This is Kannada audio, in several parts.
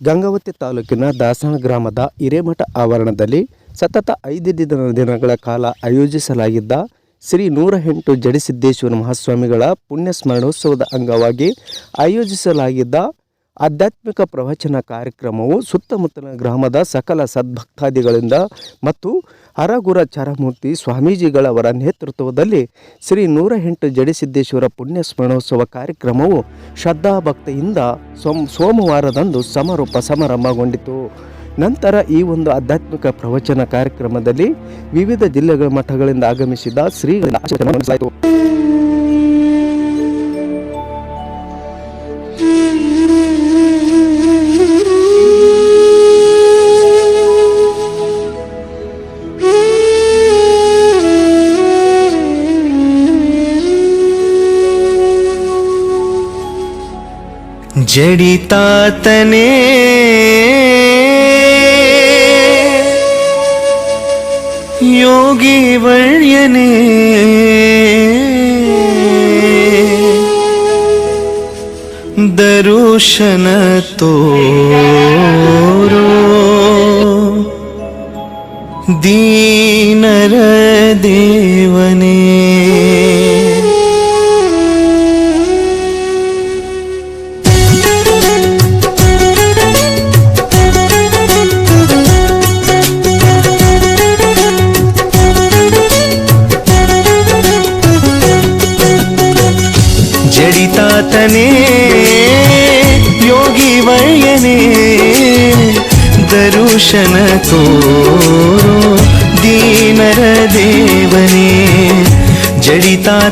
ಗಂಗಾವತಿ ತಾಲೂಕಿನ ದಾಸನ ಗ್ರಾಮದ ಹಿರೇಮಠ ಆವರಣದಲ್ಲಿ ಸತತ ಐದು ದಿನ ದಿನಗಳ ಕಾಲ ಆಯೋಜಿಸಲಾಗಿದ್ದ ಶ್ರೀ ನೂರ ಎಂಟು ಜಡಿಸಿದ್ದೇಶ್ವರ ಮಹಾಸ್ವಾಮಿಗಳ ಪುಣ್ಯ ಸ್ಮರಣೋತ್ಸವದ ಅಂಗವಾಗಿ ಆಯೋಜಿಸಲಾಗಿದ್ದ ಆಧ್ಯಾತ್ಮಿಕ ಪ್ರವಚನ ಕಾರ್ಯಕ್ರಮವು ಸುತ್ತಮುತ್ತಲಿನ ಗ್ರಾಮದ ಸಕಲ ಸದ್ಭಕ್ತಾದಿಗಳಿಂದ ಮತ್ತು ಹರಗುರ ಚರಮೂರ್ತಿ ಸ್ವಾಮೀಜಿಗಳವರ ನೇತೃತ್ವದಲ್ಲಿ ಶ್ರೀ ನೂರ ಎಂಟು ಜಡಿಸಿದ್ದೇಶ್ವರ ಪುಣ್ಯ ಸ್ಮರಣೋತ್ಸವ ಕಾರ್ಯಕ್ರಮವು ಶ್ರದ್ಧಾಭಕ್ತಿಯಿಂದ ಸೋಮ್, ಸೋಮವಾರದಂದು ಸಮಾರೋಪ ಸಮಾರಂಭಗೊಂಡಿತು. ನಂತರ ಈ ಒಂದು ಆಧ್ಯಾತ್ಮಿಕ ಪ್ರವಚನ ಕಾರ್ಯಕ್ರಮದಲ್ಲಿ ವಿವಿಧ ಜಿಲ್ಲೆಗಳ ಮಠಗಳಿಂದ ಆಗಮಿಸಿದ ಶ್ರೀಗಳ ಜಡಿತಾತನೇ ಯೋಗಿ ವರ್ಯನೇ ದರುಶನ ತೋರೋ. ದೀನರ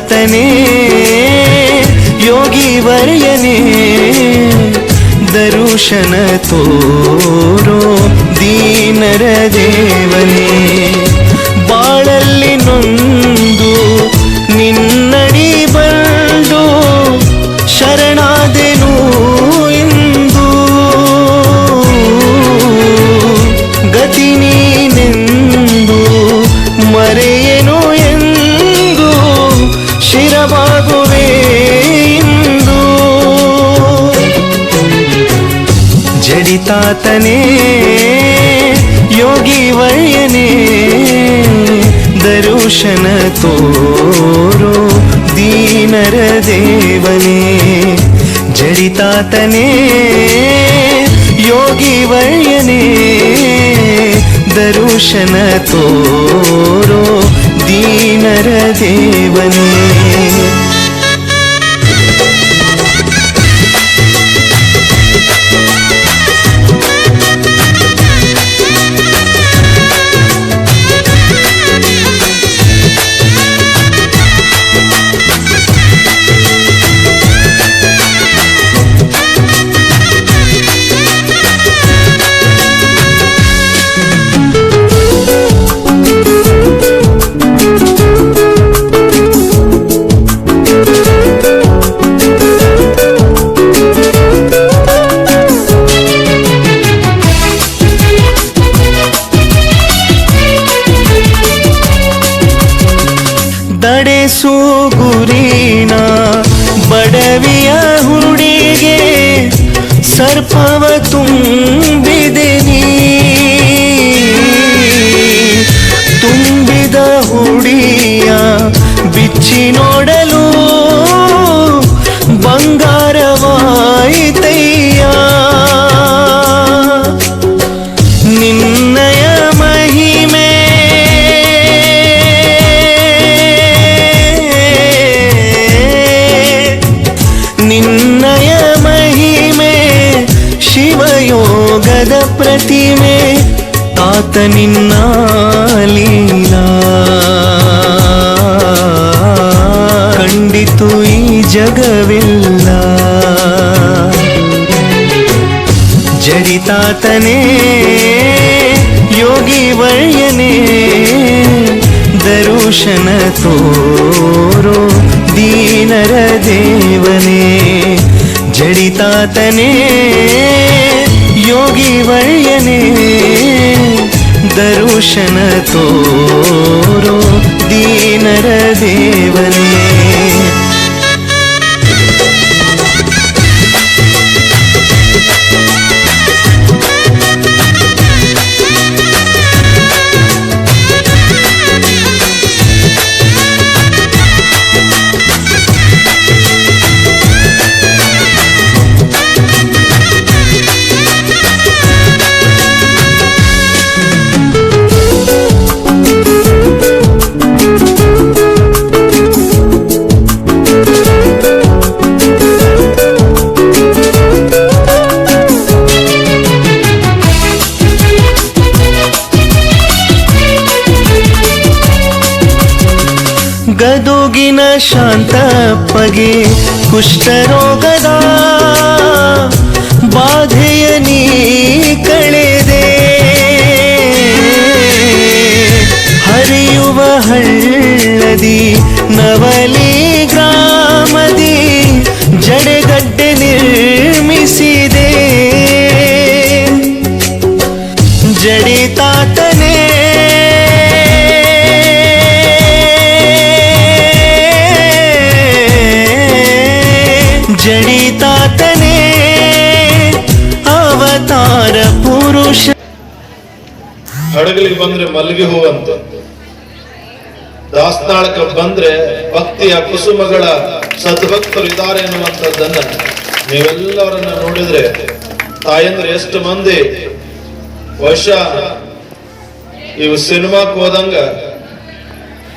ಜಡಿತಾತನೇ ಯೋಗಿ ವರ್ಯನೇ ದರುಶನ ತೋರೋ ದೀನರ ಜಡಿತಾತನೇ ಯೋಗಿ ವರ್ಯನೇ ದರುಶನ ತೋರೋ ದೀನರ ದೇವನೇ ಜಡಿತಾತನೇ ಯೋಗಿ ವರ್ಯನೇ ದರುಶನ ತೋರೋ ದೀನರ ದೇವನೇ ಪ್ರತಿಮೆ, ಆತ ನಿನ್ನ ಲೀಲಾ. ಕಂಡಿತು ಈ ಜಗವಿಲ್ಲ. ಜಡಿತಾತನೇ, ಯೋಗಿ ವರ್ಯನೇ. ದರುಶನ ತೋರೋ ದೀನರ ದೇವನೇ. ಜಡಿತಾತನೇ ಯೋಗಿ ವರ್ಯನೇ ದರುಶನ ತೋರೋ ದೀನರ ದೇವನೇ ಶಾಂತಪ್ಪಗೆ ಕುಷ್ಠರೋಗದ ಬಾಧೆಯ ನೀ ಬಂದ್ರೆ ಮಲ್ಲಿಗೆ ಹೂವಂತ. ಬಂದ್ರೆ ಭಕ್ತಿಯ ಕುಸುಮಗಳ ಸದ್ಭಕ್ತರು ಇದ್ದಾರೆ ಎನ್ನುವಂಥದ್ದನ್ನ ನೀವೆಲ್ಲವರನ್ನ ನೋಡಿದ್ರೆ ತಾಯಂದ್ರೆ ಎಷ್ಟು ಮಂದಿ ವರ್ಷ ಇವು ಸಿನಿಮಾಕ್ ಹೋದಂಗ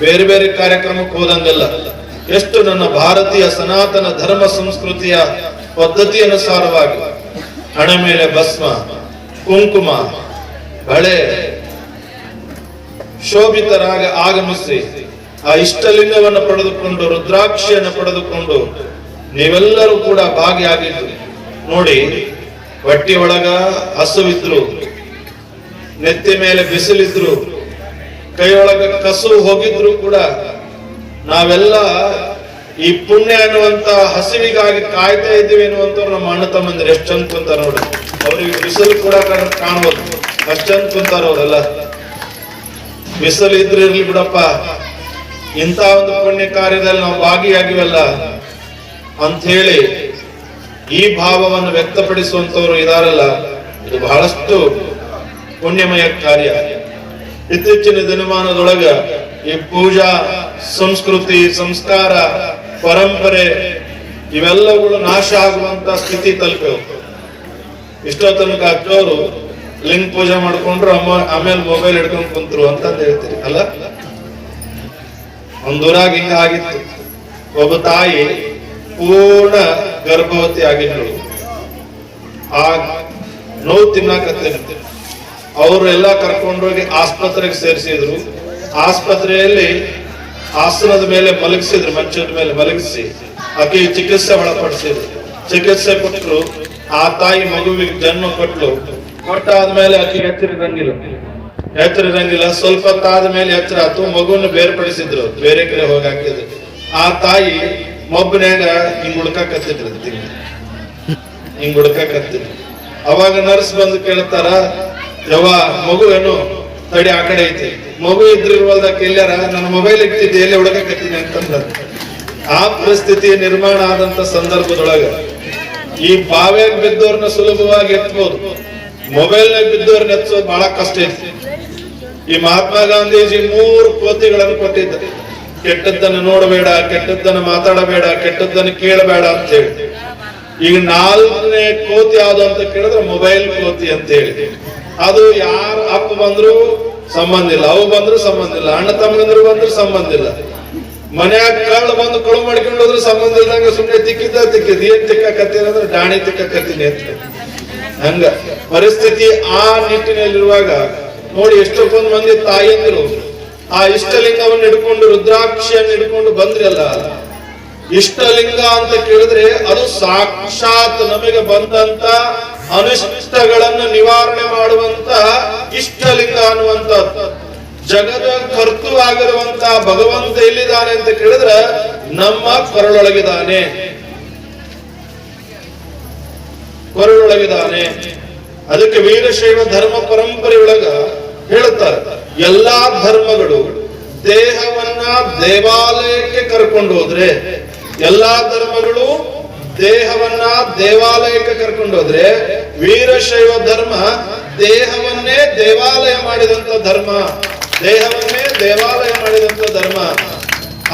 ಬೇರೆ ಬೇರೆ ಕಾರ್ಯಕ್ರಮಕ್ಕೆ ಹೋದಂಗಲ್ಲ. ಎಷ್ಟು ನನ್ನ ಭಾರತೀಯ ಸನಾತನ ಧರ್ಮ ಸಂಸ್ಕೃತಿಯ ಪದ್ಧತಿ ಅನುಸಾರವಾಗಿ ಹಣ ಮೇಲೆ ಭಸ್ಮ, ಕುಂಕುಮ, ಬಳೆ ಶೋಭಿತರಾಗ ಆಗಮಿಸಿ ಆ ಇಷ್ಟಲಿಂಗವನ್ನು ಪಡೆದುಕೊಂಡು, ರುದ್ರಾಕ್ಷಿಯನ್ನು ಪಡೆದುಕೊಂಡು ನೀವೆಲ್ಲರೂ ಕೂಡ ಭಾಗಿಯಾಗಿದ್ದು, ನೋಡಿ ಹೊಟ್ಟಿ ಒಳಗ ಹಸುವಿದ್ರು, ನೆತ್ತಿ ಮೇಲೆ ಬಿಸಿಲಿದ್ರು ಕೈಯೊಳಗ ಕಸು ಹೋಗಿದ್ರು ಕೂಡ ನಾವೆಲ್ಲ ಈ ಪುಣ್ಯ ಅನ್ನುವಂತ ಹಸಿವಿಗಾಗಿ ಕಾಯ್ತಾ ಇದ್ದೀವಿ ಅನ್ನುವಂಥವ್ರು ನಮ್ಮ ಅಣ್ಣ ತಮ್ಮಂದ್ರೆ. ಚಂದ ಕುಂತಾರ ನೋಡಿ. ಅವ್ರಿಗೆ ಬಿಸಿಲು ಕೂಡ ಕಾಣ್ಬೋದು ಚಂದ ಕುಂತಾರ ಅವರೆಲ್ಲ. ಬಿಸಿಲು ಇದ್ರೆ ಇರ್ಲಿ ಬಿಡಪ್ಪ. ಇಂಥ ಒಂದು ಪುಣ್ಯ ಕಾರ್ಯದಲ್ಲಿ ನಾವು ಭಾಗಿಯಾಗಿವಲ್ಲ. ಹೇಳಿ ಈ ಭಾವವನ್ನು ವ್ಯಕ್ತಪಡಿಸುವಂತವರು ಇದಾರಲ್ಲ, ಇದು ಬಹಳಷ್ಟು ಪುಣ್ಯಮಯ ಕಾರ್ಯ. ಇತ್ತೀಚಿನ ದಿನಮಾನದೊಳಗ ಈ ಪೂಜಾ, ಸಂಸ್ಕೃತಿ, ಸಂಸ್ಕಾರ, ಪರಂಪರೆ ಇವೆಲ್ಲವುಗಳು ನಾಶ ಆಗುವಂತ ಸ್ಥಿತಿ ತಲುಪೋ ಇಷ್ಟೋ ತನಕ ಅಜ್ಜೋರು ಲಿಂಗ ಪೂಜೆ ಮಾಡ್ಕೊಂಡ್ರು ಅಮ್ಮ ಆಮೇಲೆ ಮೊಬೈಲ್ ಹಿಡ್ಕೊಂಡ್ ಕುಂತರು ಅಂತಂದ್ ಹೇಳ್ತೀರಿ, ಅಲ್ಲ? ಒಂದೂರಾಗ ಹಿಂಗ ಆಗಿತ್ತು. ಒಬ್ಬ ತಾಯಿ ಪೂರ್ಣ ಗರ್ಭವತಿ ಆಗಿದ್ರು ಆ ನೋವು ತಿನ್ನಾಕತ್ತಿದ್ರು ಅವರು ಎಲ್ಲ ಕರ್ಕೊಂಡೋಗಿ ಆಸ್ಪತ್ರೆಗೆ ಸೇರಿಸಿದ್ರು. ಆಸ್ಪತ್ರೆಯಲ್ಲಿ ಆಸನದ ಮೇಲೆ ಮಲಗಿಸಿದ್ರು, ಮಂಚದ ಮೇಲೆ ಮಲಗಿಸಿ. ಆಕೆ ಚಿಕಿತ್ಸೆ ಒಳಪಡಿಸಿದ್ರು. ಚಿಕಿತ್ಸೆ ಕೊಟ್ಟರು ಆ ತಾಯಿ ಮಗುವಿಗೆ ಜನ್ಮ ಕೊಟ್ಲು. ಕೊಟ್ಟಾದ್ಮೇಲೆ ಅಕ್ಕಿ ಎಚ್ಚರಿದಂಗಿಲ್ಲ. ಎಚ್ಚರಿದಂಗಿಲ್ಲ. ಸ್ವಲ್ಪ ತಾದ ಮೇಲೆ ಎಚ್ಚರ. ಆತು ಮಗುವನ್ನು ಬೇರ್ಪಡಿಸಿದ್ರು. ಬೇರೆ ಕಡೆ ಹೋಗಿ ಹಾಕಿದ್ರು. ಆ ತಾಯಿ ಮಬ್ಬನ್ಯಾಗ ಹಿಂಗ್ ಹುಡ್ಕಾಕತ್ತಿದ್ರು ಹಿಂಗ್ ಹುಡ್ಕಾಕತ್ತಿದ್ರು ಅವಾಗ ನರ್ಸ್ ಬಂದು ಕೇಳ್ತಾರ, ಯವ್ವ, ಮಗು ಏನು? ತಡಿ, ಆ ಕಡೆ ಐತಿ. ಮಗು ಇದ್ರಿರುವಲ್ದ ಎಲ್ಲಾರ ನನ್ನ ಮೊಬೈಲ್ ಇಟ್ಟಿದ್ದೆ ಎಲ್ಲಿ ಹುಡುಕಕತ್ತೀನಿ ಅಂತಂದ್ರ. ಆ ಪರಿಸ್ಥಿತಿ ನಿರ್ಮಾಣ ಆದಂತ ಸಂದರ್ಭದೊಳಗ ಈ ಬಾವ್ಯಾಗ ಬಿದ್ದವ್ರನ್ನ ಸುಲಭವಾಗಿ ಎತ್ಬೋದು. ಮೊಬೈಲ್ನಾಗ ಬಿದ್ದವ್ರ ನೆಚ್ಚೋದು ಬಹಳ ಕಷ್ಟ ಐತಿ ಈ ಮಹಾತ್ಮ ಗಾಂಧೀಜಿ ಮೂರು ಕೋತಿಗಳನ್ನು ಕೊಟ್ಟಿದ್ದ. ಕೆಟ್ಟದ್ದನ್ನು ನೋಡಬೇಡ, ಕೆಟ್ಟದ್ದನ್ನು ಮಾತಾಡಬೇಡ, ಕೆಟ್ಟದ್ದನ್ನು ಕೇಳಬೇಡ ಅಂತ ಹೇಳಿ. ಈಗ ನಾಲ್ಕನೇ ಕೋತಿ ಯಾವ್ದು ಅಂತ ಕೇಳಿದ್ರೆ ಮೊಬೈಲ್ ಕೋತಿ ಅಂತ ಹೇಳಿ. ಅದು ಯಾರ ಅಪ್ಪ ಬಂದ್ರು ಸಂಬಂಧ ಇಲ್ಲ, ಅವು ಬಂದ್ರು ಸಂಬಂಧ ಇಲ್ಲ, ಅಣ್ಣ ತಮ್ಮಂದ್ರು ಬಂದ್ರು ಸಂಬಂಧ ಇಲ್ಲ. ಮನ್ಯಾಗ ಕಳ್ಳ ಬಂದು ಕಳು ಮಾಡ್ಕೊಂಡು ಹೋದ್ರೆ ಸಂಬಂಧ ಇಲ್ದಂಗೆ ಸುಮ್ಮನೆ ತಿಕ್ಕಿದ್ದ ತಿಕ್ಕಿದ್ ಏನ್ ತಿಕ್ಕಾಕತ್ತೀನಿ ಅಂದ್ರೆ ಡಾಣಿ ತಿಕ್ಕಾಕತ್ತೀನಿ ಅಂತ ಹಂಗ ಪರಿಸ್ಥಿತಿ ಆ ನಿಟ್ಟಿನಲ್ಲಿರುವಾಗ ನೋಡಿ ಎಷ್ಟೊಂದು ಮಂದಿ ತಾಯಂದಿರು, ಆ ಇಷ್ಟಲಿಂಗವನ್ನು ಹಿಡ್ಕೊಂಡು, ರುದ್ರಾಕ್ಷಿಯನ್ನು ಹಿಡ್ಕೊಂಡು ಬಂದ್ರಲ್ಲ, ಇಷ್ಟಲಿಂಗ ಅಂತ ಕೇಳಿದ್ರೆ ಅದು ಸಾಕ್ಷಾತ್ ನಮಗೆ ಬಂದಂತ ಅನಿಷ್ಟಗಳನ್ನು ನಿವಾರಣೆ ಮಾಡುವಂತ ಇಷ್ಟಲಿಂಗ ಅನ್ನುವಂತ ಜಗದ ಕರ್ತು ಆಗಿರುವಂತಹ ಭಗವಂತ ಎಲ್ಲಿದ್ದಾನೆ ಅಂತ ಕೇಳಿದ್ರೆ ನಮ್ಮ ಕೊರಳೊಳಗಿದ್ದಾನೆ. ಕೊರಳೊಳಗಿದ್ದಾನೆ ಅದಕ್ಕೆ ವೀರಶೈವ ಧರ್ಮ ಪರಂಪರೆಯೊಳಗ ಹೇಳುತ್ತಾರೆ, ಎಲ್ಲಾ ಧರ್ಮಗಳು ದೇಹವನ್ನ ದೇವಾಲಯಕ್ಕೆ ಕರ್ಕೊಂಡು ಹೋದ್ರೆ, ಎಲ್ಲಾ ಧರ್ಮಗಳು ದೇಹವನ್ನ ದೇವಾಲಯಕ್ಕೆ ಕರ್ಕೊಂಡು ಹೋದ್ರೆ, ವೀರಶೈವ ಧರ್ಮ ದೇಹವನ್ನೇ ದೇವಾಲಯ ಮಾಡಿದಂತ ಧರ್ಮ, ದೇಹವನ್ನೇ ದೇವಾಲಯ ಮಾಡಿದಂತ ಧರ್ಮ.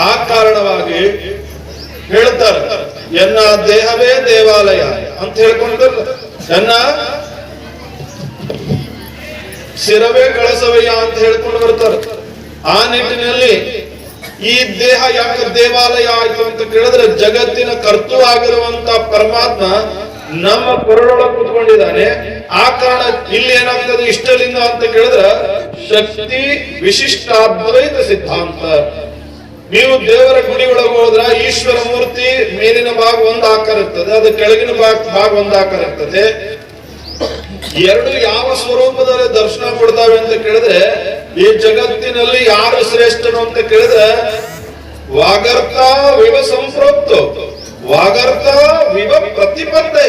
ಆ ಕಾರಣವಾಗಿ ಹೇಳ್ತಾರೆ. ಎನ್ನ ದೇಹವೇ ದೇವಾಲಯ ಅಂತ ಹೇಳ್ಕೊಂಡು ಎನ್ನ? ಶಿರವೇ ಕಳಸವಯ್ಯ ಅಂತ ಹೇಳ್ಕೊಂಡು ಬರ್ತಾರೆ. ಆ ನಿಟ್ಟಿನಲ್ಲಿ ಈ ದೇಹ ಯಾಕೆ ದೇವಾಲಯ ಆಯ್ತು ಅಂತ ಕೇಳಿದ್ರೆ ಜಗತ್ತಿನ ಕರ್ತು ಆಗಿರುವಂತ ಪರಮಾತ್ಮ ನಮ್ಮ ಕೊರಳೊಳಗೆ ಕೂತ್ಕೊಂಡಿದ್ದಾನೆ. ಆ ಕಾರಣ ಇಲ್ಲಿ ಏನಾಗ್ತದೆ ಇಷ್ಟಲಿಂಗ ಅಂತ ಕೇಳಿದ್ರ ಶಕ್ತಿ ವಿಶಿಷ್ಟಾದ್ವೈತ ಸಿದ್ಧಾಂತ. ನೀವು ದೇವರ ಗುಡಿ ಒಳಗೆ ಹೋದ್ರ ಈಶ್ವರ ಮೂರ್ತಿ ಮೇಲಿನ ಭಾಗ ಒಂದು ಆಕಾರ ಇರ್ತದೆ ಅದು ಕೆಳಗಿನ ಭಾಗ ಭಾಗ ಒಂದು ಆಕಾರ ಇರ್ತದೆ ಎರಡು ಯಾವ ಸ್ವರೂಪದಲ್ಲಿ ದರ್ಶನ ಕೊಡ್ತಾವೆ ಅಂತ ಕೇಳಿದ್ರೆ, ಈ ಜಗತ್ತಿನಲ್ಲಿ ಯಾರು ಶ್ರೇಷ್ಠನು ಅಂತ ಕೇಳಿದ್ರೆ, ವಾಗರ್ತ ವಿವ ಸಂಪ್ರೋಕ್ತ, ವಾಗರ್ತ ವಿವ ಪ್ರತಿಪತ್ತೆ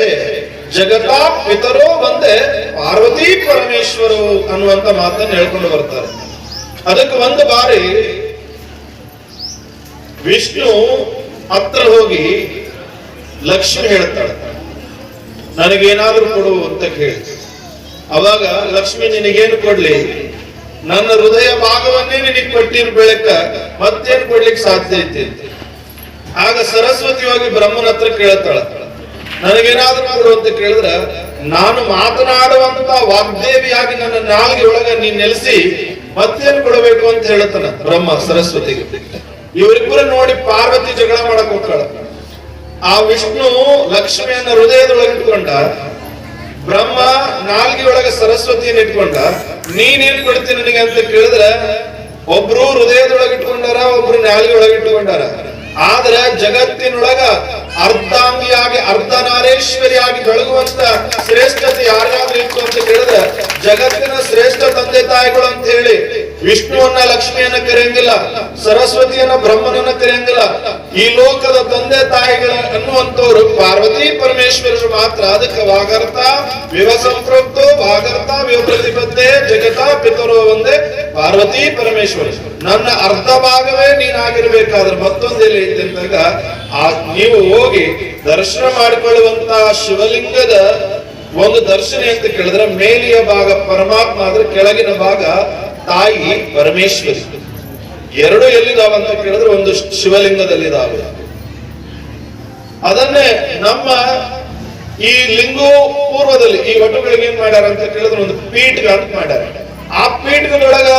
ಜಗತಾ ಪಿತರೋ ಬಂದೆ ಪಾರ್ವತಿ ಪರಮೇಶ್ವರು ಅನ್ನುವಂತ ಮಾತನ್ನು ಹೇಳ್ಕೊಂಡು ಬರ್ತಾರೆ. ಅದಕ್ಕೆ ಒಂದು ಬಾರಿ ವಿಷ್ಣು ಹತ್ರ ಹೋಗಿ ಲಕ್ಷ್ಮಿ ಹೇಳ್ತಾಳೆ. ನನಗೇನಾದ್ರೂ ಕೊಡು ಅಂತ ಕೇಳಿ ಅವಾಗ ಲಕ್ಷ್ಮಿ ನಿನಗೇನು ಕೊಡ್ಲಿ? ನನ್ನ ಹೃದಯ ಭಾಗವನ್ನೇ ನಿನಗೆ ಕೊಟ್ಟಿರ್ ಬೆಳಕ ಮತ್ತೇನು ಕೊಡ್ಲಿಕ್ಕೆ ಸಾಧ್ಯ ಐತಿ ಅಂತ. ಆಗ ಸರಸ್ವತಿ ಹೋಗಿ ಬ್ರಹ್ಮನ ಹತ್ರ ಕೇಳ್ತಾಳ. ನನಗೇನಾದ್ರೂ ಕೊಡು ಅಂತ ಕೇಳಿದ್ರ, ನಾನು ಮಾತನಾಡುವಂತ ವಾಗ್ದೇವಿಯಾಗಿ ನನ್ನ ನಾಲ್ಗೆ ಒಳಗ ನೀನ್ ನೆಲೆಸಿ ಮತ್ತೇನು ಕೊಡಬೇಕು ಅಂತ ಹೇಳ್ತಾನ ಬ್ರಹ್ಮ ಸರಸ್ವತಿಗೆ. ಇವರಿಬ್ಬರು ನೋಡಿ ಪಾರ್ವತಿ ಜಗಳ ಮಾಡಕ್ ಹೋಗ್ತಾಳ. ಆ ವಿಷ್ಣು ಲಕ್ಷ್ಮಿಯನ್ನ ಹೃದಯದೊಳಗೆ ಇಟ್ಕೊಂಡ. ಬ್ರಹ್ಮ ಒಳಗ ಸರಸ್ವತಿಯನ್ನ ಇಟ್ಕೊಂಡ. ನೀನೇನ್ ಕೊಡ್ತೀನಿ ನನಗೆ ಅಂತ ಕೇಳಿದ್ರೆ, ಒಬ್ರು ಹೃದಯದೊಳಗೆ ಇಟ್ಕೊಂಡಾರ, ಒಬ್ರು ನಾಲ್ಗೆಯೊಳಗೆ ಇಟ್ಕೊಂಡಾರ. ಆದ್ರ ಜಗತ್ತಿನೊಳಗ ಅರ್ಧಾಂಗಿಯಾಗಿ ಅರ್ಧನಾರೇಶ್ವರಿಯಾಗಿ ಬೆಳಗುವಂತ ಶ್ರೇಷ್ಠತೆ ಯಾರ್ಯಾದ್ರೂ ಇತ್ತು ಅಂತ ಕೇಳಿದ್ರೆ, ಜಗತ್ತಿನ ಶ್ರೇಷ್ಠ ತಂದೆ ತಾಯಿಗಳು ಅಂತ ಹೇಳಿ ವಿಷ್ಣುವನ್ನ ಲಕ್ಷ್ಮಿಯನ್ನ ಕರೆಯಂಗಿಲ್ಲ, ಸರಸ್ವತಿಯನ್ನ ಬ್ರಹ್ಮನನ್ನ ಕರೆಯಂಗಿಲ್ಲ. ಈ ಲೋಕದ ತಂದೆ ತಾಯಿಗಳ ಅನ್ನುವಂಥವ್ರು ಪಾರ್ವತಿ ಪರಮೇಶ್ವರರು ಮಾತ್ರ. ಅದಕ್ಕೆ ವಾಗರ್ತ ವಿವ ಸಂಪ್ರೋಕ್ತೋ, ವಾಗರ್ತ ವಿವ ಪ್ರತಿಪತ್ತೆ ಜಗತ ಪಿತರೋ ಒಂದೇ ಪಾರ್ವತಿ ಪರಮೇಶ್ವರ ನನ್ನ ಅರ್ಧ ಭಾಗವೇ ನೀನಾಗಿರ್ಬೇಕಾದ್ರೆ ಮತ್ತೊಂದೆಲ್ಲಿ ಇದ್ದಾಗ ಆ ನೀವು ಹೋಗಿ ದರ್ಶನ ಮಾಡಿಕೊಳ್ಳುವಂತ ಶಿವಲಿಂಗದ ಒಂದು ದರ್ಶನ ಅಂತ ಕೇಳಿದ್ರೆ ಮೇಲಿಯ ಭಾಗ ಪರಮಾತ್ಮ ಆದ್ರೆ ಕೆಳಗಿನ ಭಾಗ ತಾಯಿ ಪರಮೇಶ್ವರಿ. ಎರಡು ಎಲ್ಲಿದಾವ ಅಂತ ಕೇಳಿದ್ರೆ ಒಂದು ಶಿವಲಿಂಗದಲ್ಲಿದಾವೆ ಅದನ್ನೇ ನಮ್ಮ ಈ ಲಿಂಗು ಪೂರ್ವದಲ್ಲಿ ಈ ಒಟ್ಟುಗಳಿಗೆ ಏನ್ ಮಾಡ್ಯಾರ ಅಂತ ಕೇಳಿದ್ರೆ ಒಂದು ಪೀಠ ಅಂತ ಮಾಡ್ಯಾರ. ಆ ಪೀಠದೊಳಗ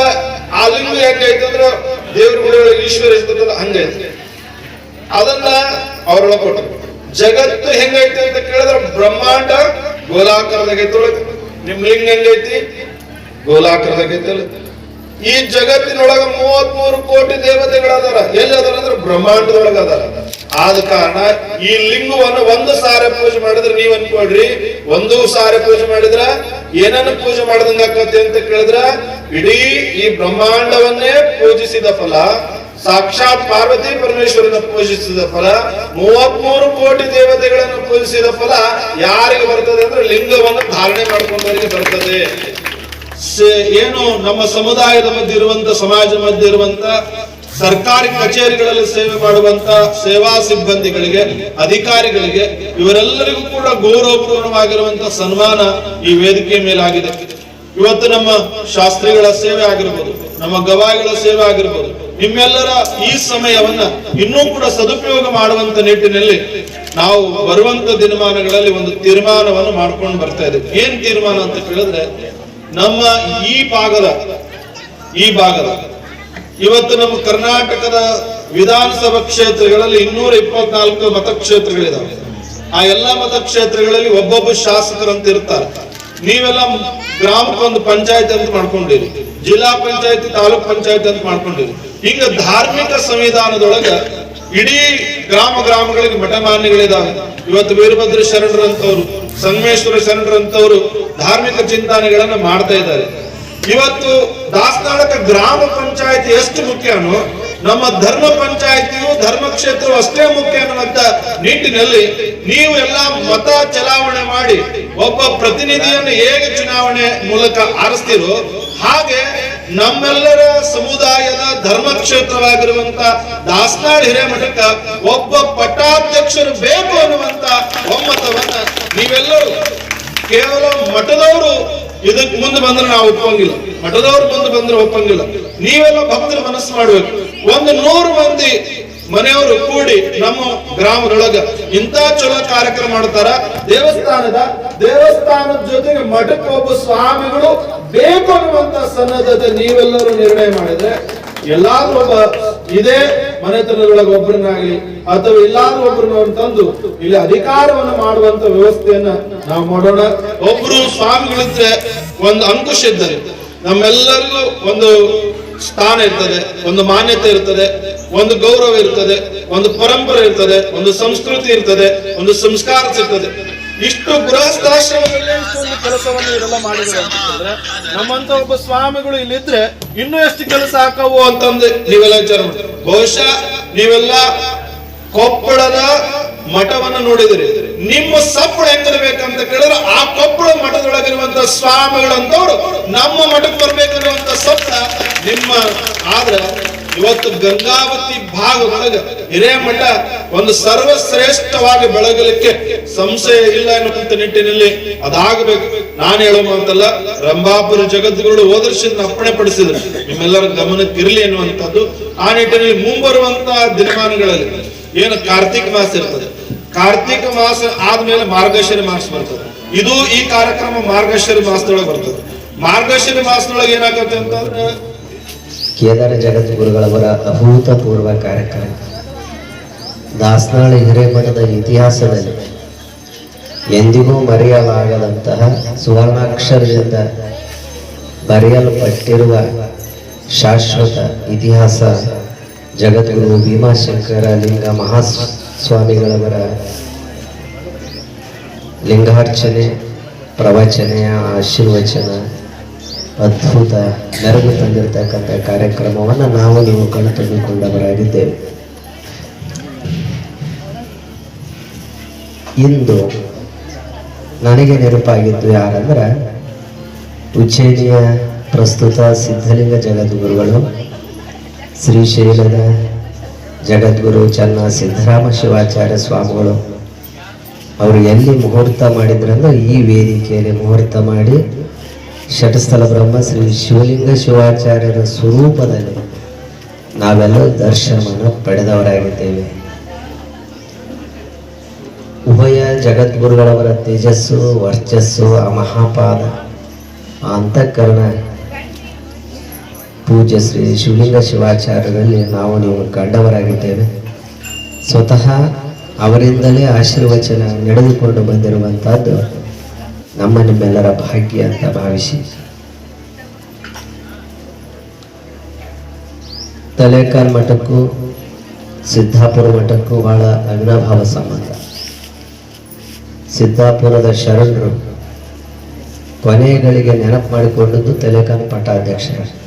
ಆ ಲಿಂಗ ಹೆಂಗೈತೆ ಅಂದ್ರೆ ದೇವ್ರ ಈಶ್ವರ ಇರ್ತದಲ್ಲ ಹಂಗೈತೆ ಅದನ್ನ ಅವ್ರೊಳಗೆ ಕೊಟ್ಟರು ಜಗತ್ತು ಹೆಂಗೈತೆ ಅಂತ ಕೇಳಿದ್ರೆ ಬ್ರಹ್ಮಾಂಡ ಗೋಲಾಕಾರದಾಗೈತೆ ನಿಮ್ ಲಿಂಗ ಹೆಂಗೈತಿ ಗೋಲಾಕಾರದಾಗೈತಲ್ಲ ಈ ಜಗತ್ತಿನೊಳಗ ಮೂವತ್ ಮೂರು ಕೋಟಿ ದೇವತೆಗಳದಾರ. ಎಲ್ಲಿ ಅದಾರ ಅಂದ್ರೆ ಬ್ರಹ್ಮಾಂಡದೊಳಗ ಅದಾರ ಆದ ಕಾರಣ ಈ ಲಿಂಗವನ್ನು ಒಂದು ಸಾರಿ ಪೂಜೆ ಮಾಡಿದ್ರೆ ನೀವ್ ಅನ್ಕೊಳ್ರಿ, ಒಂದು ಸಾರಿ ಪೂಜೆ ಮಾಡಿದ್ರ ಏನನ್ನ ಪೂಜೆ ಮಾಡ್ದಂಗ ಆಕತಿ ಅಂತ ಕೇಳಿದ್ರ, ಇಡೀ ಈ ಬ್ರಹ್ಮಾಂಡವನ್ನೇ ಪೂಜಿಸಿದ ಫಲ, ಸಾಕ್ಷಾತ್ ಪಾರ್ವತಿ ಪರಮೇಶ್ವರನ ಪೂಜಿಸಿದ ಫಲ, ಮೂವತ್ಮೂರು ಕೋಟಿ ದೇವತೆಗಳನ್ನು ಪೂಜಿಸಿದ ಫಲ ಯಾರಿಗೆ ಬರ್ತದೆ ಅಂದ್ರೆ ಲಿಂಗವನ್ನು ಧಾರಣೆ ಮಾಡ್ಕೊಂಡವರಿಗೆ ಬರ್ತದೆ. ಏನು ನಮ್ಮ ಸಮುದಾಯದ ಮಧ್ಯೆ ಇರುವಂತ ಸಮಾಜ ಮಧ್ಯೆ ಇರುವಂತ, ಸರ್ಕಾರಿ ಕಚೇರಿಗಳಲ್ಲಿ ಸೇವೆ ಮಾಡುವಂತ, ಸೇವಾ ಸಿಬ್ಬಂದಿಗಳಿಗೆ, ಅಧಿಕಾರಿಗಳಿಗೆ ಇವರೆಲ್ಲರಿಗೂ ಕೂಡ ಗೌರವಪೂರ್ಣವಾಗಿರುವಂತ ಸನ್ಮಾನ ಈ ವೇದಿಕೆ ಮೇಲಾಗಿದೆ. ಇವತ್ತು ನಮ್ಮ ಶಾಸ್ತ್ರಿಗಳ ಸೇವೆ ಆಗಿರ್ಬೋದು, ನಮ್ಮ ಗವಾಯಿಗಳ ಸೇವೆ ಆಗಿರ್ಬೋದು, ನಿಮ್ಮೆಲ್ಲರ ಈ ಸಮಯವನ್ನ ಇನ್ನೂ ಕೂಡ ಸದುಪಯೋಗ ಮಾಡುವಂತ ನಿಟ್ಟಿನಲ್ಲಿ ನಾವು ಬರುವಂತ ದಿನಮಾನಗಳಲ್ಲಿ ಒಂದು ತೀರ್ಮಾನವನ್ನು ಮಾಡ್ಕೊಂಡು ಬರ್ತಾ ಇದ್ದೀವಿ. ಏನ್ ತೀರ್ಮಾನ ಅಂತ ಕೇಳಿದ್ರೆ ನಮ್ಮ ಈ ಭಾಗದ ಈ ಭಾಗದ, ಇವತ್ತು ನಮ್ಮ ಕರ್ನಾಟಕದ ವಿಧಾನಸಭಾ ಕ್ಷೇತ್ರಗಳಲ್ಲಿ ಇನ್ನೂರ ಇಪ್ಪತ್ನಾಲ್ಕು ಮತಕ್ಷೇತ್ರಗಳಿದಾವೆ. ಆ ಎಲ್ಲಾ ಮತಕ್ಷೇತ್ರಗಳಲ್ಲಿ ಒಬ್ಬೊಬ್ಬ ಶಾಸಕರಂತ ಇರ್ತಾರೆ ನೀವೆಲ್ಲ ಗ್ರಾಮಕ್ಕೊಂದು ಪಂಚಾಯತ್ ಅಂತ ಮಾಡ್ಕೊಂಡಿರಿ, ಜಿಲ್ಲಾ ಪಂಚಾಯತ್, ತಾಲೂಕ್ ಪಂಚಾಯತ್ ಅಂತ ಮಾಡ್ಕೊಂಡಿರಿ. ಹಿಂಗ ಧಾರ್ಮಿಕ ಸಂವಿಧಾನದೊಳಗ ಇಡೀ ಗ್ರಾಮ ಗ್ರಾಮಗಳಿಗೆ ಮಠಮಾನ್ಯಗಳಿದಾವೆ. ಇವತ್ತು ವೀರಭದ್ರ ಶರಣರಂತವ್ರು ಸಂಗಮೇಶ್ವರ ಶರಣರಂತವರು ಧಾರ್ಮಿಕ ಚಿಂತನೆಗಳನ್ನ ಮಾಡ್ತಾ ಇದ್ದಾರೆ. ಇವತ್ತು ದಾಸನಾಳಕ ಗ್ರಾಮ ಪಂಚಾಯತ್ ಎಷ್ಟು ಮುಖ್ಯನೋ ನಮ್ಮ ಧರ್ಮ ಪಂಚಾಯಿತಿಯು ಧರ್ಮ ಕ್ಷೇತ್ರವು ಅಷ್ಟೇ ಮುಖ್ಯ ಅನ್ನುವಂತ ನಿಟ್ಟಿನಲ್ಲಿ ನೀವು ಎಲ್ಲ ಮತ ಚಲಾವಣೆ ಮಾಡಿ ಒಬ್ಬ ಪ್ರತಿನಿಧಿಯನ್ನು ಹೇಗೆ ಚುನಾವಣೆ ಮೂಲಕ ಆರಿಸ್ತಿರೋ ಹಾಗೆ ನಮ್ಮೆಲ್ಲರ ಸಮುದಾಯದ ಧರ್ಮ ಕ್ಷೇತ್ರವಾಗಿರುವಂತ ದಾಸನಾಳ್ ಹಿರೇಮಠಕ್ಕ ಒಬ್ಬ ಪಟ್ಟಾಧ್ಯಕ್ಷರು ಬೇಕು ಅನ್ನುವಂತ ಒಮ್ಮತವನ್ನ ನೀವೆಲ್ಲರೂ ಕೇವಲ ಮಠದವರು ಇದಕ್ಕೆ ಮುಂದೆ ಬಂದ್ರೆ ನಾವು ಒಪ್ಪಂಗಿಲ್ಲ. ಮಠದವ್ರು ಮುಂದೆ ಬಂದ್ರೆ ಒಪ್ಪಂಗಿಲ್ಲ. ನೀವೆಲ್ಲ ಭಕ್ತರ ಮನಸ್ಸು ಮಾಡ್ಬೇಕು. ಒಂದು ನೂರು ಮಂದಿ ಮನೆಯವರು ಕೂಡಿ ನಮ್ಮ ಗ್ರಾಮದೊಳಗ ಇಂತ ಚಲೋ ಕಾರ್ಯಕ್ರಮ ಮಾಡ್ತಾರ. ದೇವಸ್ಥಾನದ ದೇವಸ್ಥಾನದ ಜೊತೆಗೆ ಮಠಕ್ಕೆ ಒಬ್ಬ ಸ್ವಾಮಿಗಳು ಬೇಕು ಅನ್ನುವಂತ ಸನ್ನದ್ಧತೆ ನೀವೆಲ್ಲರೂ ನಿರ್ಣಯ ಮಾಡಿದ್ರೆ ಎಲ್ಲಾದ್ರೂ ಒಬ್ಬ ಇದೇ ಮನೆತನದೊಳಗೆ ಒಬ್ಬರನ್ನಾಗಲಿ ಅಥವಾ ಎಲ್ಲಾದ್ರೂ ಒಬ್ಬರನ್ನ ತಂದು ಇಲ್ಲಿ ಅಧಿಕಾರವನ್ನು ಮಾಡುವಂತ ವ್ಯವಸ್ಥೆಯನ್ನ ನಾವು ಮಾಡೋಣ. ಒಬ್ರು ಸ್ವಾಮಿಗಳಿದ್ರೆ ಒಂದು ಅಂಕುಶ ಇದ್ದರೆ ನಮ್ಮೆಲ್ಲರಿಗೂ ಒಂದು ಸ್ಥಾನ ಇರ್ತದೆ, ಒಂದು ಮಾನ್ಯತೆ ಇರ್ತದೆ, ಒಂದು ಗೌರವ ಇರ್ತದೆ, ಒಂದು ಪರಂಪರೆ ಇರ್ತದೆ, ಒಂದು ಸಂಸ್ಕೃತಿ ಇರ್ತದೆ, ಒಂದು ಸಂಸ್ಕಾರ ಸಿಗ್ತದೆ ಇಷ್ಟು ಗೃಹಸ್ಥಾಶ್ರಮದಲ್ಲಿ ಇಷ್ಟೊಂದು ಕೆಲಸವನ್ನು ಇರಲ್ಲ ಮಾಡಿದ್ರು ನಮ್ಮಂತ ಒಬ್ಬ ಸ್ವಾಮಿಗಳು ಇಲ್ಲಿದ್ರೆ ಇನ್ನೂ ಎಷ್ಟು ಕೆಲಸ ಹಾಕವು ಅಂತಂದು ನೀವೆಲ್ಲ ವಿಚಾರ ಮಾಡಿ. ಬಹುಶಃ ನೀವೆಲ್ಲ ಕೊಪ್ಪಳದ ಮಠವನ್ನು ನೋಡಿದಿರಿ. ನಿಮ್ಮ ಸಪ್ಪಳ ಎತ್ತಿರಬೇಕಂತ ಕೇಳಿದ್ರೆ ಆ ಕೊಪ್ಪಳ ಮಠದೊಳಗಿರುವಂತ ಸ್ವಾಮಿಗಳಂತವ್ರು ನಮ್ಮ ಮಠಕ್ಕೆ ಬರ್ಬೇಕನ್ನುವಂತ ಸಪ್ತ ನಿಮ್ಮ, ಆದ್ರೆ ಇವತ್ತು ಗಂಗಾವತಿ ಭಾಗದೊಳಗ ಹಿರೇಮಠ ಒಂದು ಸರ್ವಶ್ರೇಷ್ಠವಾಗಿ ಬೆಳಗಲಿಕ್ಕೆ ಸಂಶಯ ಇಲ್ಲ ಎನ್ನುವಂತ ನಿಟ್ಟಿನಲ್ಲಿ ಅದಾಗಬೇಕು. ನಾನು ಹೇಳೋ ಅಂತಲ್ಲ ರಂಭಾಪುರ ಜಗದ್ಗುರು ಓದರ್ಶನ ಅಪ್ಪಣೆ ಪಡಿಸಿದ್ರು. ನಿಮ್ಮೆಲ್ಲರ ಗಮನಕ್ಕಿರಲಿ ಎನ್ನುವಂಥದ್ದು ಆ ನಿಟ್ಟಿನಲ್ಲಿ ಮುಂಬರುವಂತಹ ದಿನಮಾನಗಳಲ್ಲಿ. ಏನು ಕಾರ್ತಿಕ ಮಾಸ ಇರ್ತದೆ. ಕಾರ್ತಿಕ ಮಾಸ ಆದ್ಮೇಲೆ ಮಾರ್ಗಶಿರ ಮಾಸ ಬರ್ತದೆ ಇದು ಈ ಕಾರ್ಯಕ್ರಮ ಮಾರ್ಗಶಿರ ಮಾಸದೊಳಗೆ ಬರ್ತದೆ. ಮಾರ್ಗಶಿರ ಮಾಸದೊಳಗೆ ಏನಾಗತ್ತೆ ಅಂತಂದ್ರೆ ಕೇದಾರ ಜಗದ್ಗುರುಗಳವರ ಅಭೂತಪೂರ್ವ ಕಾರ್ಯಕ್ರಮ. ದಾಸನಾಳ ಹಿರೇಮಠದ ಇತಿಹಾಸದಲ್ಲಿ ಎಂದಿಗೂ ಮರೆಯಲಾಗದಂತಹ ಸುವರ್ಣಾಕ್ಷರದಿಂದ ಬರೆಯಲ್ಪಟ್ಟಿರುವ ಶಾಶ್ವತ ಇತಿಹಾಸ ಜಗದ್ಗುರು ಭೀಮಾಶಂಕರ ಲಿಂಗ ಮಹಾಸ್ವಾಮಿಗಳವರ ಲಿಂಗಾರ್ಚನೆ, ಪ್ರವಚನೆಯ ಆಶೀರ್ವಚನ, ಅದ್ಭುತ ನೆರವು ತಂದಿರತಕ್ಕಂಥ ಕಾರ್ಯಕ್ರಮವನ್ನು ನಾವು ನೀವು ಕಣ್ತುಕೊಂಡವರಾಗಿದ್ದೇವೆ ಇಂದು ನನಗೆ ನೆನಪಾಗಿದ್ದು ಯಾರಂದ್ರೆ ಉಜ್ಜಯಿನಿಯ ಪ್ರಸ್ತುತ ಸಿದ್ಧಲಿಂಗ ಜಗದ್ಗುರುಗಳು ಶ್ರೀಶೈಲದ ಜಗದ್ಗುರು ಚನ್ನ ಸಿದ್ದರಾಮ ಶಿವಾಚಾರ್ಯ ಸ್ವಾಮಿಗಳು, ಅವರು ಎಲ್ಲಿ ಮುಹೂರ್ತ ಮಾಡಿದ್ರಂದ್ರೆ ಈ ವೇದಿಕೆಯಲ್ಲಿ ಮುಹೂರ್ತ ಮಾಡಿ ಷಟಸ್ಥಲ ಬ್ರಹ್ಮ ಶ್ರೀ ಶಿವಲಿಂಗ ಶಿವಾಚಾರ್ಯರ ಸ್ವರೂಪದಲ್ಲಿ ನಾವೆಲ್ಲ ದರ್ಶನವನ್ನು ಪಡೆದವರಾಗಿದ್ದೇವೆ. ಉಭಯ ಜಗದ್ಗುರುಗಳವರ ತೇಜಸ್ಸು, ವರ್ಚಸ್ಸು, ಆ ಮಹಾಪಾದ, ಆ ಅಂತಃಕರಣ ಪೂಜ್ಯ ಶ್ರೀ ಶಿವಲಿಂಗ ಶಿವಾಚಾರ್ಯರಲ್ಲಿ ನಾವು ನೀವು ಕಂಡವರಾಗಿದ್ದೇವೆ ಸ್ವತಃ ಅವರಿಂದಲೇ ಆಶೀರ್ವಚನ ನಡೆದುಕೊಂಡು ಬಂದಿರುವಂತಹದ್ದು ನಮ್ಮ ನಿಮ್ಮೆಲ್ಲರ ಭಾಗ್ಯ ಅಂತ ಭಾವಿಸಿ. ತಲೇಕಾಲ್ ಮಠಕ್ಕೂ, ಸಿದ್ದಾಪುರ ಮಠಕ್ಕೂ ಬಹಳ ಅವಿನಾಭಾವ ಸಂಬಂಧ. ಸಿದ್ದಾಪುರದ ಶರಣರು ಕೊನೆಗಳಿಗೆ ನೆನಪು ಮಾಡಿಕೊಂಡದ್ದು ತಲೇಕಾಲ್ ಪಟ್ಟಾಧ್ಯಕ್ಷರು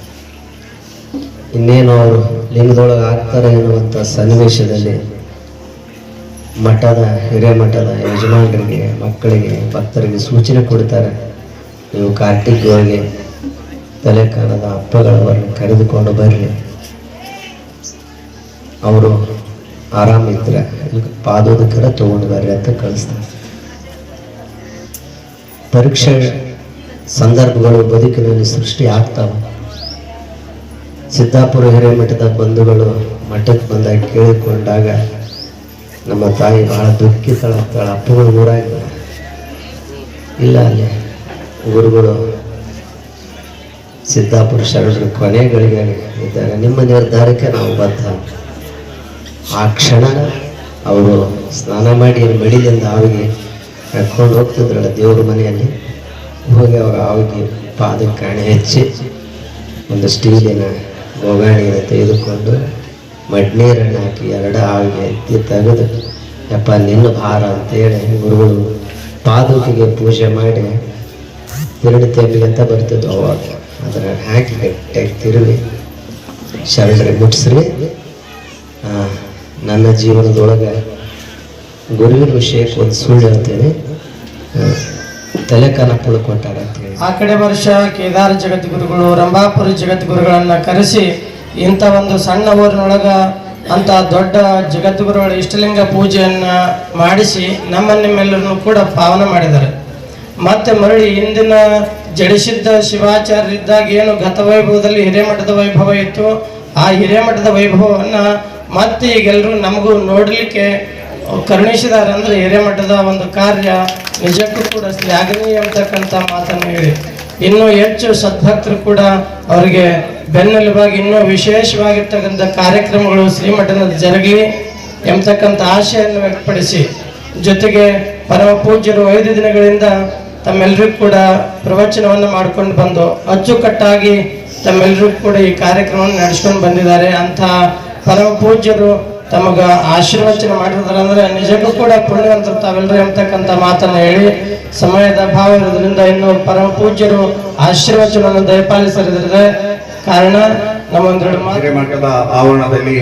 ಇನ್ನೇನು ಅವರು ಲಿಂಗದೊಳಗೆ ಆಗ್ತಾರೆ ಎನ್ನುವಂಥ ಸನ್ನಿವೇಶದಲ್ಲಿ ಮಠದ, ಹಿರಿಯ ಮಠದ ಯಜಮಾನರಿಗೆ ಮಕ್ಕಳಿಗೆ, ಭಕ್ತರಿಗೆ ಸೂಚನೆ ಕೊಡ್ತಾರೆ. ನೀವು ಕಾರ್ತಿಕ್ಯೊಳಗೆ ತಲೆಕಾಲದ ಅಪ್ಪಗಳವರನ್ನು ಕರೆದುಕೊಂಡು ಬರ್ರಿ. ಅವರು ಆರಾಮಿದ್ರೆ ಪಾದೋದಕರ ತಗೊಂಡು ಬರ್ರಿ ಅಂತ ಕಳಿಸ್ತಾರೆ. ಪರೀಕ್ಷೆ ಸಂದರ್ಭಗಳು ಬದುಕಿನಲ್ಲಿ ಸೃಷ್ಟಿ ಆಗ್ತಾವೆ. ಸಿದ್ದಾಪುರ ಹಿರೇಮಠದ ಬಂಧುಗಳು ಮಠಕ್ಕೆ ಬಂದಾಗ ಕೇಳಿಕೊಂಡಾಗ ನಮ್ಮ ತಾಯಿ ಬಹಳ ದುಃಖಿತಳಾಗ್ತಾಳೆ ಅಪ್ಪಗಳು ಊರಾಗ ಇಲ್ಲ ಅಲ್ಲಿ ಗುರುಗಳು ಸಿದ್ದಾಪುರ ಶರಣರು ಕೊನೆಗಳಿಗೆ ಇದ್ದಾಗ ನಿಮ್ಮ ನಿರ್ಧಾರಕ್ಕೆ ನಾವು ಬದ್ಧ. ಆ ಕ್ಷಣ ಅವರು ಸ್ನಾನ ಮಾಡಿ ಮಡಿಲಿಂದ ಆವಿಗೆ ಕರ್ಕೊಂಡು ಹೋಗ್ತಿದ್ರಲ್ಲ ದೇವ್ರ ಮನೆಯಲ್ಲಿ. ಹೋಗಿ ಅವಾಗ ಆವಿಗೆ ಪಾದಕ್ಕೆ ಕಾಣೆ ಹೆಚ್ಚಿ ಒಂದು ಸ್ಟೀಲಿನ ಬೋಗಾಣಿಯನ್ನು ತೆಗೆದುಕೊಂಡು ಮಡ್ನೀರನ್ನು ಹಾಕಿ ಎರಡು ಆವಿಗೆ ಎತ್ತಿ ತೆಗೆದು ಯಪ್ಪ ನಿನ್ನ ಭಾರ ಅಂತೇಳಿ ಗುರುಗಳು ಪಾದುಕಿಗೆ ಪೂಜೆ ಮಾಡಿ ತಿರುಳಿ ತೆಂಬಿಗೆ ಅಂತ ಬರ್ತಿದ್ದು ಅವಾಗ. ಅದರ ಹಾಕಿ ಗಟ್ಟಿಯಾಗಿ ತಿರುವಿ ಶರಣರಿಗೆ ಮುಟ್ಟಿಸ್ರಿ. ಆ, ನನ್ನ ಜೀವನದೊಳಗೆ ಗುರುವಿನ ವಿಷಯಕ್ಕೆ ಒಂದು ಸುಳ್ಳು ಹೇಳ್ತೇನೆ. ತಲೆಕಾಲ ಪುಳ್ಕೊಟ್ಟಾರ ಆ ಕಡೆ ವರ್ಷ ಕೇದಾರ ಜಗದ್ಗುರುಗಳು, ರಂಭಾಪುರ ಜಗದ್ಗುರುಗಳನ್ನ ಕರೆಸಿ ಇಂಥ ಒಂದು ಸಣ್ಣ ಊರಿನೊಳಗ ಅಂತ ದೊಡ್ಡ ಜಗದ್ಗುರುಗಳ ಇಷ್ಟಲಿಂಗ ಪೂಜೆಯನ್ನ ಮಾಡಿಸಿ ನಮ್ಮ ನಿಮ್ಮೆಲ್ಲರನ್ನು ಕೂಡ ಪಾವನ ಮಾಡಿದ್ದಾರೆ. ಮತ್ತೆ ಮರಳಿ ಇಂದಿನ ಜಡಿಸಿದ್ದ ಶಿವಾಚಾರ್ಯರಿದ್ದಾಗ ಏನು ಗತವೈಭವದಲ್ಲಿ ಹಿರೇಮಠದ ವೈಭವ ಇತ್ತು, ಆ ಹಿರೇಮಠದ ವೈಭವವನ್ನ ಮತ್ತೆ ಈಗೆಲ್ಲರೂ ನಮಗೂ ನೋಡಲಿಕ್ಕೆ ಕರುಣಿಸಿದ್ದಾರೆ ಅಂದ್ರೆ ಹಿರೇಮಠದ ಒಂದು ಕಾರ್ಯ, ನಿಜಕ್ಕೂ ಕೂಡ ಶ್ಲಾಘನೀಯ ಅಂತಕ್ಕಂಥ ಮಾತನ್ನು ಹೇಳಿ. ಇನ್ನೂ ಹೆಚ್ಚು ಸದ್ಭಕ್ತರು ಕೂಡ ಅವರಿಗೆ ಬೆನ್ನೆಲುಬಾಗಿ, ಇನ್ನೂ ವಿಶೇಷವಾಗಿರ್ತಕ್ಕಂಥ ಕಾರ್ಯಕ್ರಮಗಳು ಶ್ರೀಮಠದಲ್ಲಿ ಜರಗಲಿ ಎಂಬತಕ್ಕಂಥ ಆಶೆಯನ್ನು ವ್ಯಕ್ತಪಡಿಸಿ, ಜೊತೆಗೆ ಪರಮ ಪೂಜ್ಯರು ಐದು ದಿನಗಳಿಂದ ತಮ್ಮೆಲ್ಲರಿಗೂ ಕೂಡ ಪ್ರವಚನವನ್ನು ಮಾಡ್ಕೊಂಡು ಬಂದು ಅಚ್ಚುಕಟ್ಟಾಗಿ ತಮ್ಮೆಲ್ಲರಿಗೂ ಕೂಡ ಈ ಕಾರ್ಯಕ್ರಮವನ್ನು ನಡೆಸ್ಕೊಂಡು ಬಂದಿದ್ದಾರೆ. ಅಂತಹ ಪರಮ ಪೂಜ್ಯರು ತಮಗ ಆಶೀರ್ವಚನ ಮಾಡಿರ್ತಾರೆ ಅಂದ್ರೆ ನಿಜಕ್ಕೂ ಕೂಡ ಪುಣ್ಯವಂತರು ತಾವೆಲ್ಲರೂ ಎಂಬತಕ್ಕಂಥ ಮಾತನ್ನ ಹೇಳಿ, ಸಮಯದ ಅಭಾವ ಇರೋದ್ರಿಂದ ಇನ್ನು ಪರಮ ಪೂಜ್ಯರು ಆಶೀರ್ವಚನವನ್ನು ದಯಪಾಲಿಸಿದ್ರೆ ಕಾರಣ ನಮ್ಮೊಂದೆರಡು ಮಠದ ಆವರಣದಲ್ಲಿ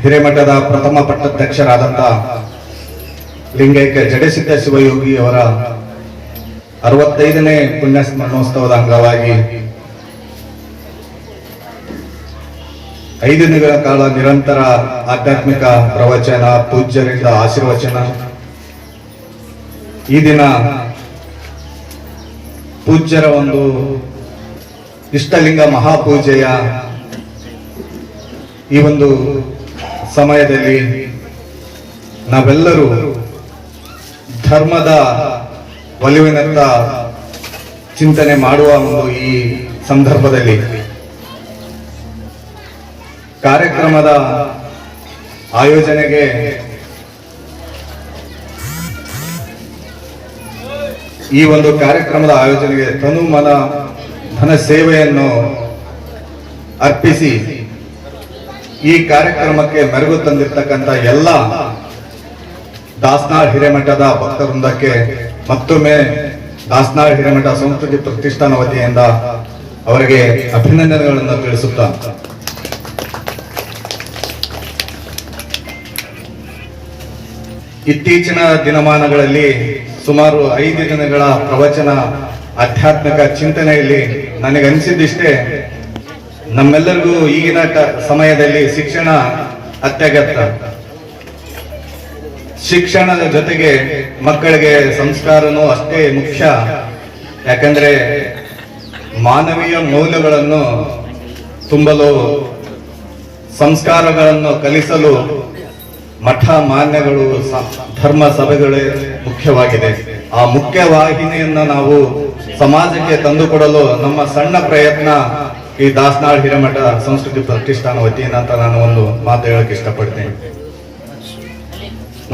ಹಿರೇಮಠದ ಪ್ರಥಮ ಪಟ್ಟಾಧ್ಯಕ್ಷರಾದಂಥ ಲಿಂಗೈಕ್ಯ ಜಡಸಿದ್ದ ಶಿವಯೋಗಿ ಅವರ ಅರವತ್ತೈದನೇ ಪುಣ್ಯ ಸ್ಮರಣೋತ್ಸವದ ಅಂಗವಾಗಿ ಐದು ದಿನಗಳ ಕಾಲ ನಿರಂತರ ಆಧ್ಯಾತ್ಮಿಕ ಪ್ರವಚನ, ಪೂಜ್ಯರಿಂದ ಆಶೀರ್ವಚನ. ಈ ದಿನ ಪೂಜ್ಯರ ಒಂದು ಇಷ್ಟಲಿಂಗ ಮಹಾಪೂಜೆಯ ಈ ಒಂದು ಸಮಯದಲ್ಲಿ ನಾವೆಲ್ಲರೂ ಧರ್ಮದ ಒಲಿವಿನತ್ತ ಚಿಂತನೆ ಮಾಡುವ ಒಂದು ಈ ಸಂದರ್ಭದಲ್ಲಿ ಕಾರ್ಯಕ್ರಮದ ಆಯೋಜನೆಗೆ ಈ ಒಂದು ಕಾರ್ಯಕ್ರಮದ ಆಯೋಜನೆಗೆ ತನು ಮನ ಧನ ಸೇವೆಯನ್ನು ಅರ್ಪಿಸಿ ಈ ಕಾರ್ಯಕ್ರಮಕ್ಕೆ ಮೆರುಗು ತಂದಿರ್ತಕ್ಕಂಥ ಎಲ್ಲ ದಾಸನಾಳ್ ಹಿರೇಮಠದ ಭಕ್ತವೃಂದಕ್ಕೆ ಮತ್ತೊಮ್ಮೆ ದಾಸನಾಳ್ ಹಿರೇಮಠ ಸಂಸ್ಕೃತಿ ಪ್ರತಿಷ್ಠಾನ ವತಿಯಿಂದ ಅವರಿಗೆ ಅಭಿನಂದನೆಗಳನ್ನು ತಿಳಿಸುತ್ತಾ ಇತ್ತೀಚಿನ ದಿನಮಾನಗಳಲ್ಲಿ ಸುಮಾರು ಐದು ದಿನಗಳ ಪ್ರವಚನ, ಆಧ್ಯಾತ್ಮಿಕ ಚಿಂತನೆಯಲ್ಲಿ ನನಗನ್ಸಿದ್ದಿಷ್ಟೇ, ನಮ್ಮೆಲ್ಲರಿಗೂ ಈಗಿನ ಸಮಯದಲ್ಲಿ ಶಿಕ್ಷಣ ಅತ್ಯಗತ್ಯ. ಶಿಕ್ಷಣದ ಜೊತೆಗೆ ಮಕ್ಕಳಿಗೆ ಸಂಸ್ಕಾರನೂ ಅಷ್ಟೇ ಮುಖ್ಯ. ಯಾಕಂದ್ರೆ ಮಾನವೀಯ ಮೌಲ್ಯಗಳನ್ನು ತುಂಬಲು, ಸಂಸ್ಕಾರಗಳನ್ನು ಕಲಿಸಲು ಮಠ ಮಾನ್ಯಗಳು ಧರ್ಮ ಸಭೆಗಳೇ ಮುಖ್ಯವಾಗಿದೆ. ಆ ಮುಖ್ಯ ವಾಹಿನಿಯನ್ನ ನಾವು ಸಮಾಜಕ್ಕೆ ತಂದುಕೊಡಲು ನಮ್ಮ ಸಣ್ಣ ಪ್ರಯತ್ನ ಈ ದಾಸನಾಳ್ ಹಿರಮಠ ಸಂಸ್ಕೃತಿ ಪ್ರತಿಷ್ಠಾನ ವತಿಯಿಂದ ಅಂತ ನಾನು ಒಂದು ಮಾತು ಹೇಳಕ್ ಇಷ್ಟಪಡ್ತೇನೆ.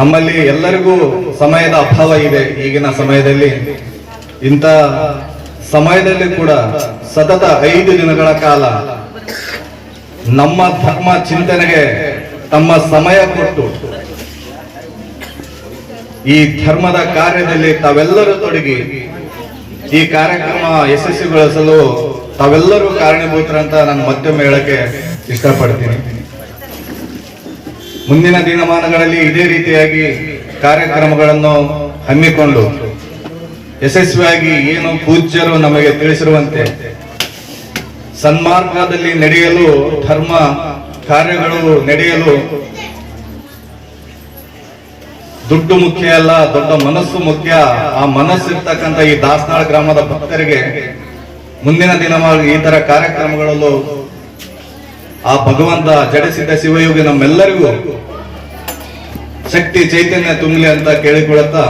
ನಮ್ಮಲ್ಲಿ ಎಲ್ಲರಿಗೂ ಸಮಯದ ಅಭಾವ ಇದೆ ಈಗಿನ ಸಮಯದಲ್ಲಿ. ಇಂಥ ಸಮಯದಲ್ಲಿ ಕೂಡ ಸತತ ಐದು ದಿನಗಳ ಕಾಲ ನಮ್ಮ ಧರ್ಮ ಚಿಂತನೆಗೆ ತಮ್ಮ ಸಮಯ ಕೊಟ್ಟು ಈ ಧರ್ಮದ ಕಾರ್ಯದಲ್ಲಿ ತಾವೆಲ್ಲರೂ ತೊಡಗಿ ಈ ಕಾರ್ಯಕ್ರಮ ಯಶಸ್ವಿಗೊಳಿಸಲು ತಾವೆಲ್ಲರೂ ಕಾರಣೀಭೂತರಂತ ನಾನು ಮತ್ತೊಮ್ಮೆ ಹೇಳಕ್ಕೆ ಇಷ್ಟಪಡ್ತೀನಿ. ಮುಂದಿನ ದಿನಮಾನಗಳಲ್ಲಿ ಇದೇ ರೀತಿಯಾಗಿ ಕಾರ್ಯಕ್ರಮಗಳನ್ನು ಹಮ್ಮಿಕೊಂಡು ಯಶಸ್ವಿಯಾಗಿ ಏನು ಪೂಜ್ಯರು ನಮಗೆ ತಿಳಿಸಿರುವಂತೆ ಸನ್ಮಾರ್ಗದಲ್ಲಿ ನಡೆಯಲು ಧರ್ಮ ಕಾರ್ಯಗಳು ನಡೆಯಲು ದುಡ್ಡು ಮುಖ್ಯ ಅಲ್ಲ, ದೊಡ್ಡ ಮನಸ್ಸು ಮುಖ್ಯ. ಆ ಮನಸ್ಸಿರ್ತಕ್ಕಂಥ ಈ ದಾಸನಾಳ ಗ್ರಾಮದ ಭಕ್ತರಿಗೆ ಮುಂದಿನ ದಿನವಾಗಿ ಈ ತರ ಕಾರ್ಯಕ್ರಮಗಳಲ್ಲೂ ಆ ಭಗವಂತ ಜಡಿಸಿದ್ದ ಶಿವಯೋಗಿ ನಮ್ಮೆಲ್ಲರಿಗೂ ಶಕ್ತಿ, ಚೈತನ್ಯ ತುಂಬಲಿ ಅಂತ ಕೇಳಿಕೊಳ್ಳುತ್ತಾ